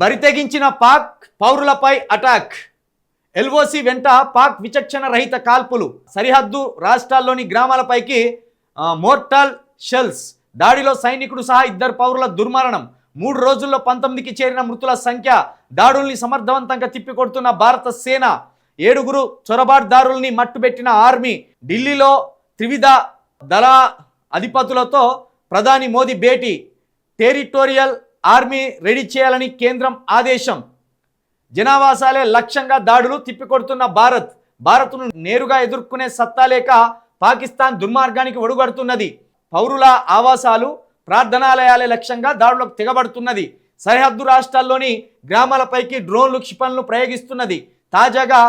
బరితెగించిన పాక్ పౌరులపై attack. LOC వెంట పాక్ విచక్షణ రహిత కాల్పులు. సరిహద్దు రాష్ట్రాల్లోని గ్రామాలపైకి మోర్టల్ మోర్టాల్ షెల్స్. దాడిలో సైనికుడు సహా ఇద్దరు పౌరుల దుర్మరణం. మూడు రోజుల్లో పంతొమ్మిదికి చేరిన మృతుల సంఖ్య దాడుల్ని సమర్థవంతంగా తిప్పికొడుతున్న భారత సేన. ఏడుగురు చొరబాటుదారుల్ని మట్టుబెట్టిన ఆర్మీ. ఢిల్లీలో త్రివిధ దళ అధిపతులతో ప్రధాని మోదీ భేటీ. టెరిటోరియల్ ఆర్మీ రెడీ చేయాలని కేంద్రం ఆదేశం. జనావాసాలే లక్ష్యంగా దాడులు తిప్పికొడుతున్న భారత్. భారత్ను నేరుగా ఎదుర్కొనే సత్తా లేక పాకిస్తాన్ దుర్మార్గానికి ఒడుగడుతున్నది. పౌరుల ఆవాసాలు ప్రార్థనాలయాలే లక్ష్యంగా దాడులకు తెగబడుతున్నది. సరిహద్దు రాష్ట్రాల్లోని గ్రామాలపైకి డ్రోన్లు క్షిపణులు ప్రయోగిస్తున్నది. తాజాగా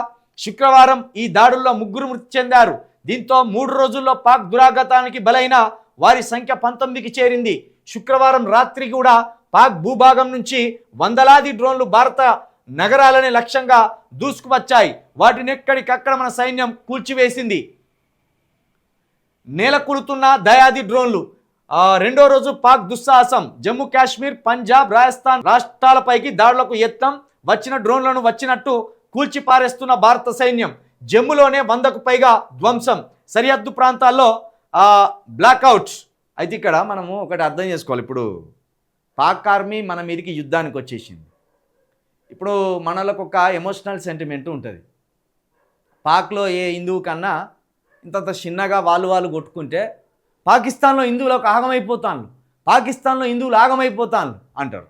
శుక్రవారం ఈ దాడుల్లో ముగ్గురు మృతి చెందారు. దీంతో మూడు రోజుల్లో పాక్ దురాఘాతానికి బలైన వారి సంఖ్య పంతొమ్మిదికి చేరింది. శుక్రవారం రాత్రి కూడా పాక్ భూభాగం నుంచి వందలాది డ్రోన్లు భారత నగరాలనే లక్ష్యంగా దూసుకువచ్చాయి. వాటిని ఎక్కడికక్కడ మన సైన్యం కూల్చివేసింది. నేలకూలుతున్న దయాది డ్రోన్లు. రెండో రోజు పాక్ దుస్సాహసం. జమ్మూ కాశ్మీర్ పంజాబ్ రాజస్థాన్ రాష్ట్రాలపైకి దాడులకు యత్నం వచ్చిన డ్రోన్లను వచ్చినట్టు కూల్చిపారేస్తున్న భారత సైన్యం. జమ్మూలోనే వందకు పైగా ధ్వంసం. సరిహద్దు ప్రాంతాల్లో బ్లాక్అవుట్స్. అయితే ఇక్కడ మనము ఒకటి అర్థం చేసుకోవాలి. ఇప్పుడు పాక్ ఆర్మీ మన మీదకి యుద్ధానికి వచ్చేసింది. ఇప్పుడు మనలకు ఒక ఎమోషనల్ సెంటిమెంట్ ఉంటుంది. పాక్లో ఏ హిందువు కన్నా ఇంతంత చిన్నగా వాళ్ళు వాళ్ళు కొట్టుకుంటే పాకిస్తాన్లో హిందువులకు ఆగమైపోతాను పాకిస్తాన్లో హిందువులు ఆగమైపోతాను అంటారు.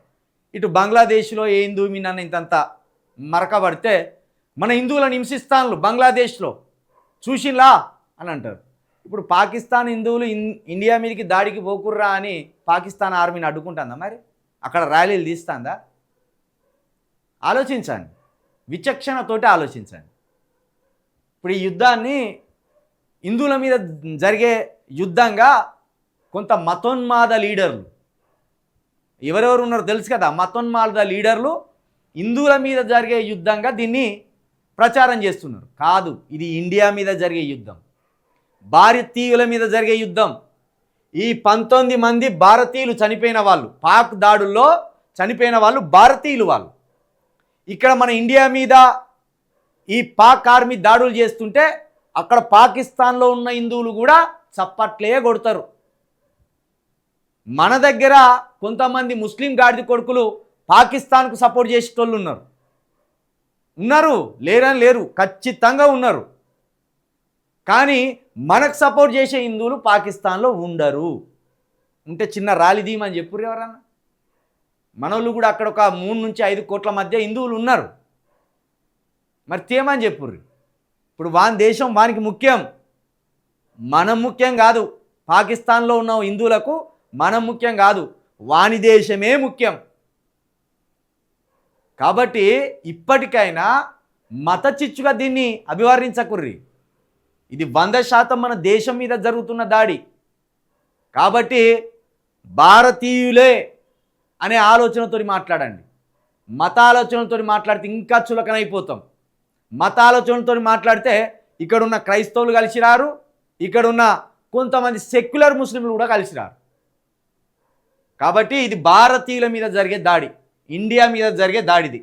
ఇటు బంగ్లాదేశ్లో ఏ హిందువు మీ నన్ను ఇంతంత మరకబడితే మన హిందువులను హింసిస్తాను బంగ్లాదేశ్లో. చూసిలా అని అంటారు. ఇప్పుడు పాకిస్తాన్ హిందువులు ఇన్ ఇండియా మీదకి దాడికి పోకుర్రా అని పాకిస్తాన్ ఆర్మీని అడ్డుకుంటుందా మరి? అక్కడ ర్యాలీలు తీస్తుందా? ఆలోచించండి. విచక్షణతోటి ఆలోచించండి. ఇప్పుడు ఈ యుద్ధాన్ని హిందువుల మీద జరిగే యుద్ధంగా కొంత మతోన్మాద లీడర్లు ఎవరెవరు ఉన్నారో తెలుసు కదా మతోన్మాద లీడర్లు హిందువుల మీద జరిగే యుద్ధంగా దీన్ని ప్రచారం చేస్తున్నారు. కాదు ఇది ఇండియా మీద జరిగే యుద్ధం. భారతీయుల మీద జరిగే యుద్ధం. ఈ పంతొమ్మిది మంది భారతీయులు చనిపోయిన వాళ్ళు పాక్ దాడుల్లో చనిపోయిన వాళ్ళు భారతీయులు వాళ్ళు. ఇక్కడ మన ఇండియా మీద ఈ పాక్ ఆర్మీ దాడులు చేస్తుంటే అక్కడ పాకిస్తాన్లో ఉన్న హిందువులు కూడా చప్పట్లే కొడతారు. మన దగ్గర కొంతమంది ముస్లిం గాడిద కొడుకులు పాకిస్తాన్కు సపోర్ట్ చేసేటోళ్ళు ఉన్నారు. ఉన్నారు లేరని లేరు ఖచ్చితంగా ఉన్నారు. కానీ మనకు సపోర్ట్ చేసే హిందువులు పాకిస్తాన్లో ఉండరు. ఉంటే చిన్న రాలి దీమని చెప్పురు ఎవరన్నా? మనోళ్ళు కూడా అక్కడ ఒక మూడు నుంచి ఐదు కోట్ల మధ్య హిందువులు ఉన్నారు. మరి తేమని చెప్పుర్రి. ఇప్పుడు వాని దేశం వానికి ముఖ్యం. మనం ముఖ్యం కాదు. పాకిస్తాన్లో ఉన్న హిందువులకు మనం ముఖ్యం కాదు. వాని దేశమే ముఖ్యం. కాబట్టి ఇప్పటికైనా మత చిచ్చుగా దీన్ని అభివర్ణించకుర్రి. ఇది వంద శాతం మన దేశం మీద జరుగుతున్న దాడి. కాబట్టి భారతీయులే అనే ఆలోచనతో మాట్లాడండి. మతాలోచనలతో మాట్లాడితే ఇంకా చులకనైపోతాం. మతాలోచనలతో మాట్లాడితే ఇక్కడున్న క్రైస్తవులు కలిసి రారు ఇక్కడున్న కొంతమంది సెక్యులర్ ముస్లింలు కూడా కలిసి రారు కాబట్టి ఇది భారతీయుల మీద జరిగే దాడి ఇండియా మీద జరిగే దాడిది.